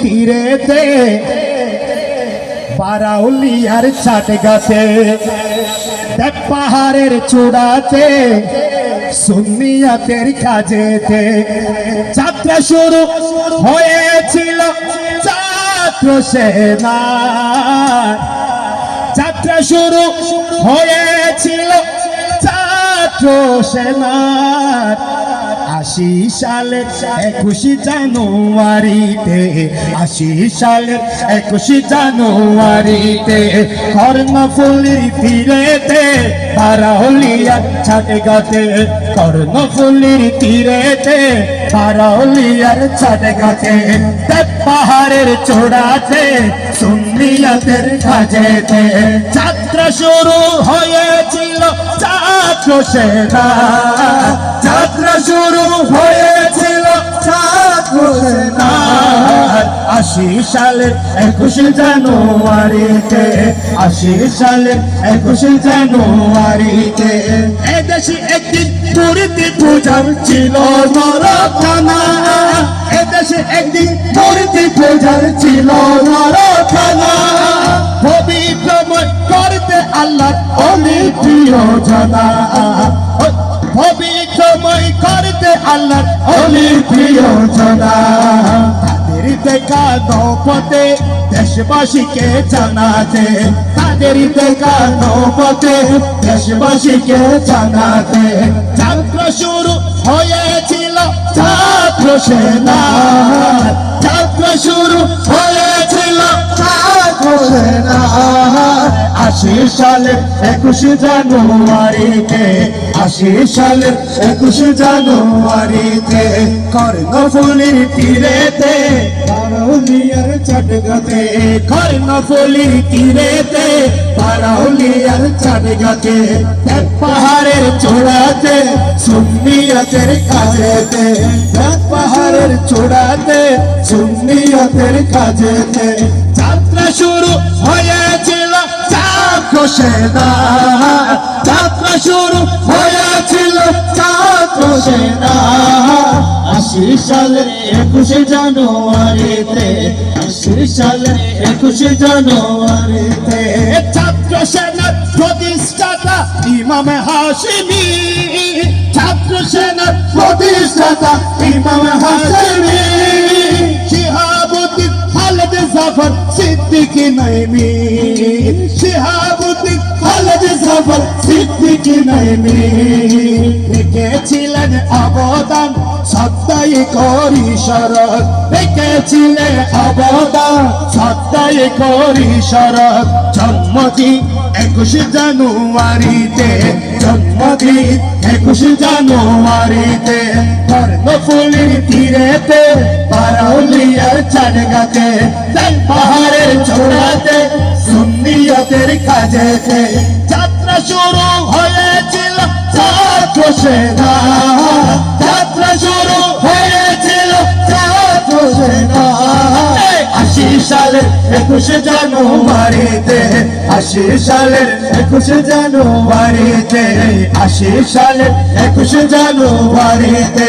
তীরেতে বারাউলিয়ার ছাট গাছে, দেখ পাহাড়ের চূড়াতে, সুন্নিয়াতের কাজেতে যাত্রা শুরু হয়েছিল ছাত্র সেনা যাত্রা শুরু হয়েছিল সেনার আশি সালের একুশে জানুয়ারিতে, আশি সালের একুশে জানুয়ারিতে কর্ণফুলির তীরেতে বারাউলিয়া ছাটে গাতে কর্ণফুলির তীরেতে বারাউলিয়ার ছাটে গাতে পাহাড়ের চূড়াতে, সুন্নিয়াতের কাজেতে। যাত্রা শুরু হয়েছিল সেনা। যাত্রা শুরু হয়েছিল, ছাত্র সেনা। আশি সালের একুশে জানুয়ারিতে, আশি সালের একুশে জানুয়ারিতে। এদেশে একদিন মূর্তি পূজার ছিল নরখানা এদেশে একদিন মূর্তি পূজার ছিল অলি প্রিয় পবিত্রময় করতে আল্লাহ অলি প্রিয় জানা তাদের দেখা নৌপথে দেশবাসীকে জানাতে। তাদের দেখা নৌপথে দেশবাসীকে জানাতে। যাত্রা শুরু হয়েছিল ছাত্র সেনা যাত্রা শুরু হয়েছিল ছাত্র সেনা আশি সালে একুশে জানুয়ারিতে আশি সালে একুশে জানুয়ারিতে কর্ণফুলির তীরেতে পারাউলিয়ার চটগাতে কর্ণফুলির তীরেতে পারাউলিয়ার চটগাতে, এক পাহাড়ের চূড়াতে, সুন্নিয়তের কাজেতে, এক পাহাড়ের চূড়াতে, সুন্নিয়তের কাজেতে, যাত্রা শুরু হয়েছিল ছাত্র সেনা। যাত্রা শুরু হয়েছিল ছাত্র সেনা। আশি সালে একুশে জানুয়ারিতে, আশি সালে একুশে জানুয়ারিতে ছাত্র সেনার প্রতিষ্ঠাতা ইমাম হাসিমি ছাত্র সেনার প্রতিষ্ঠাতা ইমাম হাসিমি জাফর সিদ্দিকী নাইমি। শিহাবুদ্দিন খালেদ জাফর সিদ্দিকী নাইমি। রেখেছিলেন অবদান সত্তাই করি শরৎ। রেখেছিলেন অবদান সত্তাই করি শরৎ। জন্মদিন একুশে জানুয়ারিতে, জন্মদিন একুশে জানুয়ারিতে। কর্ণফুলির তীরেতে পারাউলিয়ার চাটগাতে তাই পাহাড়ের চূড়াতে, সুন্নিয়তের কাজেতে যাত্রা শুরু হয়েছিল ছাত্র সেনা যাত্রা শুরু হয়েছিল ছাত্র সেনা আশি সালের একুশে জানুয়ারিতে, আশি সালের একুশে জানুয়ারিতে, আশি সালের একুশে জানুয়ারিতে